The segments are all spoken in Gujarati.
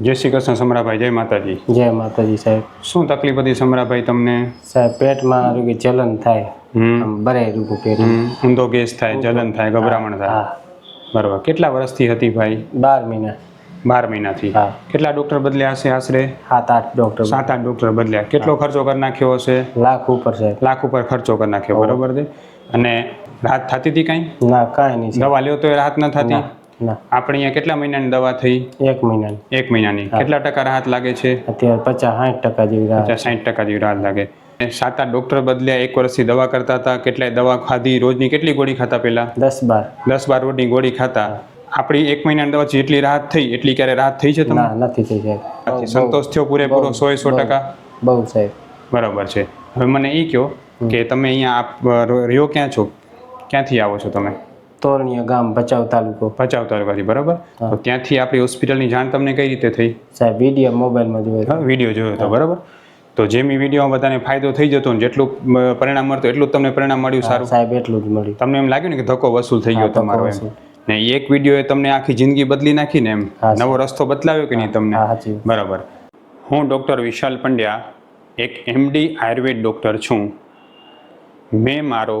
જય શ્રી કૃષ્ણ સમરાભાઈ જય માતાજી. જય માતાજી સાહેબ. શું તકલીફ હતી સમરાભાઈ તમને? સાહેબ પેટમાં રૂગી જલન થાય. હમ. ભરે રૂગું પેટ. ઊંધો ગેસ થાય જલન થાય ગભરામણ થાય. હા. બરાબર. કેટલા વર્ષથી હતી ભાઈ? બાર મહિના. બાર મહિનાથી. હા. કેટલા ડોક્ટર બદલ્યા હશે આશરે? સાત આઠ ડૉક્ટર સાત આઠ ડોક્ટર બદલ્યા. કેટલો ખર્ચો કરી નાખ્યો હશે? લાખ ઉપર છે લાખ ઉપર ખર્ચો કરી નાખ્યો બરોબર છે. અને રાહત થતી હતી કાંઈ? ના કાંઈ નહીં. દવા લ્યો તો રાહત ન થતી? ના. આપણે અહીંયા કેટલા મહિનાની દવા થઈ? એક મહિનાની. એક મહિનાની. કેટલા ટકા રાહત લાગે છે? અત્યારે પચાસ સાઠ ટકા જેવી રાહત પચાસ સાઠ ટકા જેવી રાહત લાગે. સાત આઠ ડોક્ટર બદલ્યા એક વર્ષથી દવા કરતા હતા. કેટલાય દવા ખાધી? રોજની કેટલી ગોળી ખાતા પહેલા? દસ બાર. દસ બાર રોજની ગોળી ખાતા. આપણી એક મહિનાની દવા જેટલી રાહત થઈ એટલી ક્યારે રાહત થઈ છે તમને? નથી થઈ સાહેબ. સંતોષ થયો પૂરેપૂરો સો સો ટકા? બહુ સાહેબ. બરાબર છે. હવે મને એ કહો કે તમે અહીંયા આપ રહ્યો ક્યાં છો? ક્યાંથી આવો છો તમે? તોરણીયા ગામ ભચાઉ તાલુકો. ભચાઉ તાલુકાથી બરાબર? તો ત્યાંથી આપણી હોસ્પિટલની જાણ તમને કઈ રીતે થઈ? સાહેબ વીડિયો મોબાઈલમાં જોયો હા, વીડિયો જોયો હતો બરાબર? તો જેમ એ વિડીયોમાં બધાને ફાયદો થઈ જતો ને જેટલું પરિણામ મળતું એટલું તમને પરિણામ મળ્યું સારું? સાહેબ એટલું જ મળ્યું. તમને એમ લાગ્યું ને કે ધક્કો વસૂલ થઈ ગયો તમારો એમ? ને એક વિડીયોએ તમને આખી જિંદગી બદલી નાખી ને એમ નવો રસ્તો બદલાવ્યો કે નહીં તમને. બરાબર. હું ડૉક્ટર વિશાલ પંડ્યા એક એમડી આયુર્વેદ ડૉક્ટર છું. મેં મારો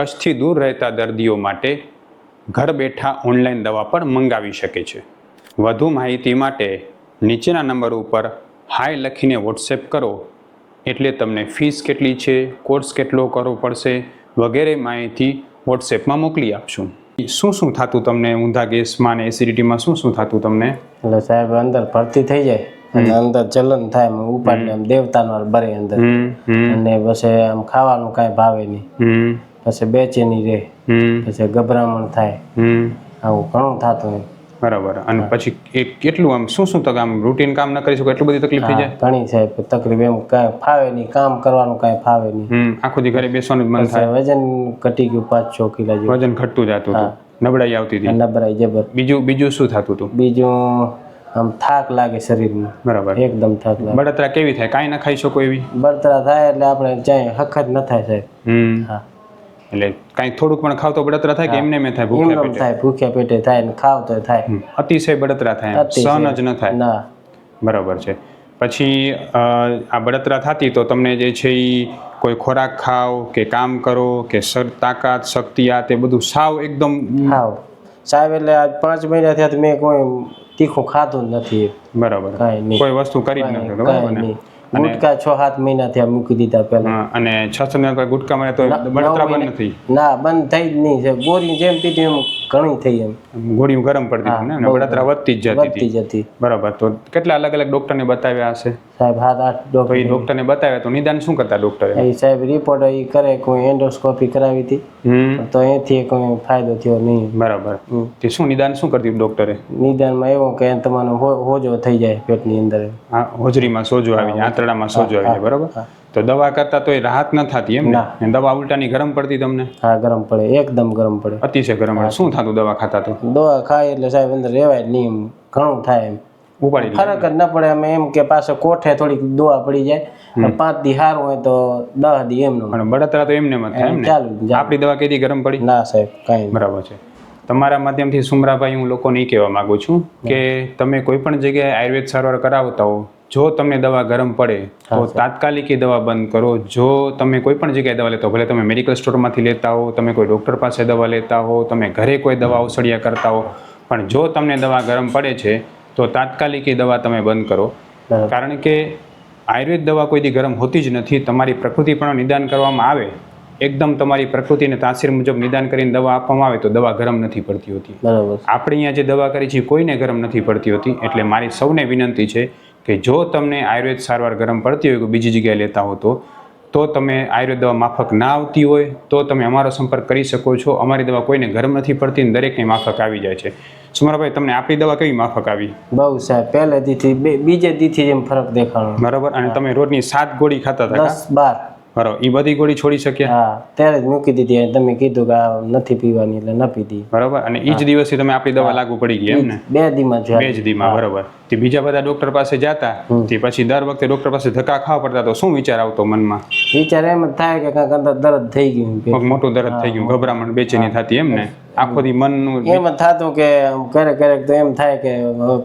કચ્છથી દૂર રહેતા દર્દીઓ માટે ઘર બેઠા ઓનલાઈન દવા પણ મંગાવી શકે છે. વધુ માહિતી માટે નીચેના નંબર ઉપર હાય લખીને વોટ્સએપ કરો. એટલે તમને ફીસ કેટલી છે કોર્સ કેટલો કરવો પડશે વગેરે માહિતી વોટ્સએપમાં મોકલી આપશું. શું શું થતું તમને ઊંધા ગેસમાં ને એસિડિટીમાં શું શું થતું તમને? એટલે સાહેબ અંદર ભરતી થઈ જાય અને અંદર ચલન થાય ઉપાડીને આમ દેવતાનો ભરે અંદર. અને પછી આમ ખાવાનું કાંઈ ભાવે નહીં. પછી બેચેની રહે હમ. પછી ગભરામણ થાય. હમ. આવું ઘણું થતું હોય બરાબર. અને પછી એ કેટલું આમ શું શું તક આમ રૂટીન કામ ન કરી શકો? એટલું બધી તકલીફ થઈ જાય? ઘણી સાહેબ તકલીફ એમ કાંઈ ફાવે નહીં. કામ કરવાનું કાંઈ ફાવે નહીં. આખું દી ઘરે બેસવાનું જ મન થાય. વજન ઘટી ગયું પાંચ છ કિલો જેવું. વજન ઘટતું જતું હતું. નબળાઈ આવતી હતી. નબળાઈ જબર. બીજું બીજું શું થતું હતું? બીજું આમ થાક લાગે શરીરમાં. બરાબર. એકદમ થાક લાગે. બળતરા કેવી થાય? કાંઈ ના ખાઈ શકો એવી? બળતરા થાય એટલે આપણે ચાય હખત ન થાય સાહેબ. હમ. હા. એટલે કાંઈ થોડુંક પણ ખાવ તો બળતરા થાય કે એમને મેં થાય ભૂખ્યા પેટે. થાય ભૂખ્યા પેટે થાય ને ખાવ તો થાય. અતિશય બળતરા થાય સહન જ ન થાય. ના. બરાબર છે. પછી આ બળતરા થતી તો તમને જે છે એ કોઈ ખોરાક ખાવ કે કામ કરો કે સર તાકાત શક્તિ આ તે બધું સાવ એકદમ સાવ સાહેબ એટલે આજ પાંચ મહિના થયા મેં કોઈ તીખું ખાધું જ નથી. બરાબર. કાંઈ કોઈ વસ્તુ કરી જ નથી બરાબર ગુટકા છ સાત મહિનાથી મૂકી દીધા પહેલા. અને છ છ મહિના ગુટકા મળે તો બળતરા બંધ નથી. ના બંધ થઈ જ નહીં છે. ગોરી જેમ પીધી એમ ઘણી થઈ એમ. ગોળીઓ ગરમ પડતી ને? બળતરા વધતી જ જતી વધતી જતી. બરાબર. તો કેટલા અલગ અલગ ડોક્ટરને બતાવ્યા હશે? સાહેબ હાથ આઠ ડોક્ટર એ ડોક્ટરને. બતાવ્યા તો નિદાન શું કરતા ડોક્ટરે? એ સાહેબ રિપોર્ટ એ કરે કોઈ એન્ડોસ્કોપી કરાવી હતી. તો એથી કોઈ ફાયદો થયો નહીં. બરાબર. તે શું નિદાન શું કરતી ડોક્ટરે? નિદાનમાં એવું કે તમારો હોજો થઈ જાય પેટની અંદર. હોજરીમાં સોજો આવી જાય. આંતરડામાં સોજો આવી જાય બરાબર? તો દવા કરતા તો એ રાહત ન થતી એમ ને? દવા ઉલટાની ગરમ પડતી તમને? હા ગરમ પડે એકદમ ગરમ પડે. અતિશય ગરમ પડે. શું થતું દવા ખાતા તો? દવા ખાય એટલે સાહેબ અંદર રહેવાય નહીં એમ ઘણું થાય એમ. ઉપાડી ફરક જ ન પડે અમે એમ કે પાછો કોઠે થોડીક દવા પડી જાય પાંચ દી હાર હોય તો દસ દી એમનું. અને બળતરા તો એમને મત થાય એમ ચાલુ આપણી દવા કેદી ગરમ પડી? ના સાહેબ કાંઈ બરાબર છે. તમારા માધ્યમથી સુમરાભાઈ હું લોકોને એ કહેવા માગું છું કે તમે કોઈ પણ જગ્યાએ આયુર્વેદ સારવાર કરાવતા હો જો તમને દવા ગરમ પડે તો તાત્કાલિક એ દવા બંધ કરો. જો તમે કોઈ પણ જગ્યાએ દવા લેતા હો ભલે તમે મેડિકલ સ્ટોરમાંથી લેતા હો તમે કોઈ ડૉક્ટર પાસે દવા લેતા હો તમે ઘરે કોઈ દવા ઔષધિયા કરતા હો પણ જો તમને દવા ગરમ પડે છે તો તાત્કાલિક એ દવા તમે બંધ કરો. કારણ કે આયુર્વેદ દવા કોઈ દી ગરમ હોતી જ નથી તમારી પ્રકૃતિ પણ નિદાન કરવામાં આવે. એકદમ તમારી પ્રકૃતિને તાસીર મુજબ નિદાન કરીને દવા આપવામાં આવે તો દવા ગરમ નથી પડતી હોતી. બરાબર. આપણે અહીંયા જે દવા કરી છે કોઈને ગરમ નથી પડતી હોતી એટલે મારી સૌને વિનંતી છે કે જો તમને આયુર્વેદ સારવાર ગરમ પડતી હોય કે બીજી જગ્યાએ લેતા હો તો તો તમે આયુર્વેદ દવા માફક ના આવતી હોય તો તમે અમારો સંપર્ક કરી શકો છો. અમારી દવા કોઈને ગરમ નથી પડતી ને દરેકને માફક આવી જાય છે. સુમરાભાઈ તમને આપણી દવા કેવી માફક આવી? બહુ સાહેબ પહેલે દીથી બીજે દીથી જેમ ફરક દેખાણો. બરાબર અને તમે રોજની સાત ગોળી ખાતા હતા દસ બાર. બરાબર. એ બધી ગોળી છોડી શક્યા? હા ત્યારે જ મૂકી દીધી તમે કીધું કે આ નથી પીવાની એટલે ન પીધી. બરાબર. અને એ જ દિવસે તમે આપણી દવા લાગુ પડી ગઈ એમ ને? બે દીમાં બે જ દીમાં બરાબર. તે બીજા બધા ડોક્ટર પાસે જતા તે પછી દર વખતે ડોક્ટર પાસે ધક્કા ખાવા પડતા તો શું વિચાર આવતો મનમાં? વિચાર એમ જ થાય કે કાંઈક અંદર દર્દ થઈ ગયું મોટું દર્દ થઈ ગયું ગભરામણ બેચેની થતી એમ ને? આખો દી મન એમ જ થતું કે ક્યારેક ક્યારેક તો એમ થાય કે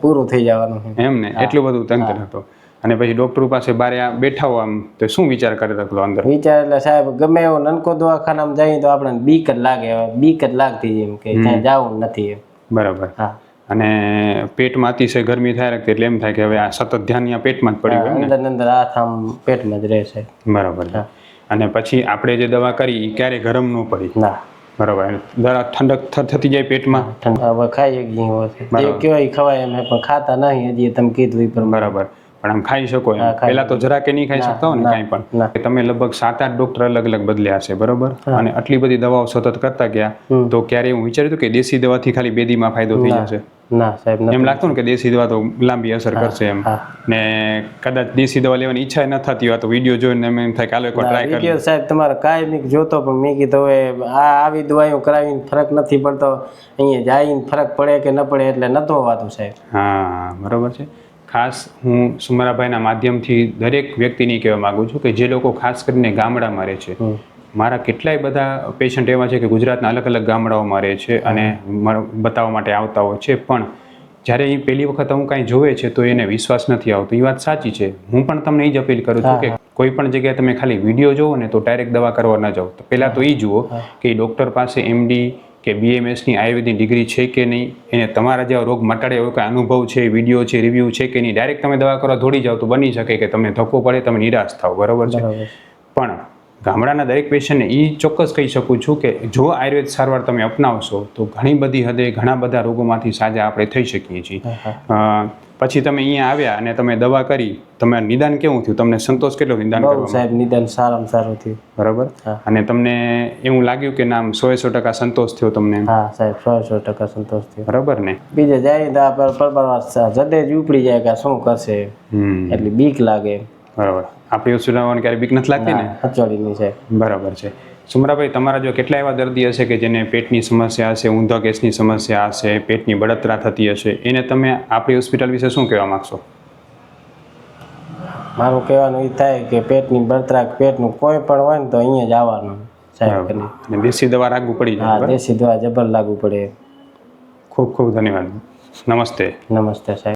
પૂરું થઈ જવાનું એમ ને? એટલું બધું તંત્ર હતો. અને પછી ડોક્ટર પાસે બારે બેઠા હો આમ તો શું વિચાર કરી રાખલો અંદર? વિચાર એટલે સાહેબ ગમે એવો નનકો દવાખાનામાં જઈએ તો આપણને બીક જ લાગે હવે બીક જ લાગતી એમ કે ત્યાં જવું નથી એમ. બરાબર. હા. અને પેટમાં અતિશય ગરમી થાય રાખતી એટલે એમ થાય કે હવે આ સતત ધ્યાન અહીંયા પેટમાં જ પડ્યું એમ અંદર અંદર હાથ આમ પેટમાં જ રહેશે બરાબર. અને પછી આપણે જે દવા કરી એ ક્યારે ગરમ ન પડી? ના. બરાબર. જરા ઠંડક થતી જાય પેટમાં? ઠંડા હવે ખાઈ હોય છે. કહેવાય ખવાય એમ પણ ખાતા નહીં હજી તમે કીધું એ પણ બરાબર. પણ આમ ખાઈ શકો એમ. પેલા તો જરા કે નહીં ખાઈ શકતા હો ને કાંઈ પણ. કે તમે લગભગ સાત આઠ ડોક્ટર અલગ અલગ બદલ્યા હશે બરોબર? અને આટલી બધી દવાઓ સતત કરતા ગયા તો ક્યારે હું વિચાર્યું કે દેશી દવાથી ખાલી બેદીમાં ફાયદો થઈ જશે? ના સાહેબ એમ લાગતું ને કે દેશી દવા તો લાંબી અસર કરશે એમ. ને કદાચ દેશી દવા લેવાની ઈચ્છા ન થતી હોય તો વીડિયો જોઈને એમ થાય કાલે એકવાર ટ્રાય કરી સાહેબ તમારે કાંઈ જોતો પણ મેં કીધું હવે આ આવી દવાઈઓ કરાવીને ફરક નથી પડતો. અહીંયા જઈને ફરક પડે કે ન પડે એટલે નતો હોવાતું સાહેબ. હા બરોબર છે. ખાસ હું સુમરાભાઈના માધ્યમથી દરેક વ્યક્તિને કહેવા માંગુ છું કે જે લોકો ખાસ કરીને ગામડામાં રહે છે મારા કેટલાય બધા પેશન્ટ એવા છે કે ગુજરાતના અલગ અલગ ગામડાઓમાં રહે છે અને બતાવવા માટે આવતા હોય છે. પણ જ્યારે એ પહેલી વખત હું કાંઈ જોવે છે તો એને વિશ્વાસ નથી આવતો. એ વાત સાચી છે. હું પણ તમને એ જ અપીલ કરું છું કે કોઈ પણ જગ્યાએ તમે ખાલી વીડિયો જોવો ને તો ડાયરેક્ટ દવા કરવા ન જાઓ. તો પહેલાં તો એ જુઓ કે એ ડૉક્ટર પાસે એમડી કે બીએમએસની આયુર્વેદિક ડિગ્રી છે કે નહીં એને તમારા જેવા રોગ મટાડે એવો કોઈ અનુભવ છે વીડિયો છે રિવ્યૂ છે કે નહીં ડાયરેક્ટ તમે દવા કરવા દોડી જાઓ તો બની શકે કે તમને ધક્કો પડે તમે નિરાશ થાવ બરાબર છે? પણ ગામડાના દરેક પેશન્ટને એ ચોક્કસ કહી શકું છું કે જો આયુર્વેદ સારવાર તમે અપનાવશો તો ઘણી બધી હદે ઘણા બધા રોગોમાંથી સાજા આપણે થઈ શકીએ છીએ. પછી તમે અહીંયા આવ્યા અને તમે દવા કરી તમે નિદાન કેવું થયું? તમને સંતોષ કેટલો નિદાન બહુ સાહેબ નિદાન સારામાં સારું થયું. બરાબર? અને તમને એવું લાગ્યું કે નામ સો સો ટકા સંતોષ થયો તમને હા સાહેબ સો સો ટકા સંતોષ થયો. બરાબર ને? બીજે જાય તો પર પરવાર જડે જ ઉપડી જાય કે શું કરશે? એટલી બીક લાગે. બરાબર. આપણી ઓછું લાવવાની ક્યારે બીક નથી લાગતી ને? હચોડીની સાહેબ બરાબર છે. સુમરાભાઈ તમારા જો કેટલા એવા દર્દી હશે કે જેને પેટની સમસ્યા હશે ઊંધા ગેસની સમસ્યા હશે પેટની બળતરા થતી હશે? એને તમે આપણી હોસ્પિટલ વિશે શું કહેવા માંગશો? મારું કહેવાનું એ થાય કે પેટની બળતરા પેટનું કોઈ પણ હોય ને તો અહીંયા જ આવવાનું સાહેબ દેશી દવા લાગુ પડી હા દેશી દવા જબર લાગુ પડે. ખૂબ ખૂબ ધન્યવાદ. નમસ્તે. નમસ્તે સાહેબ.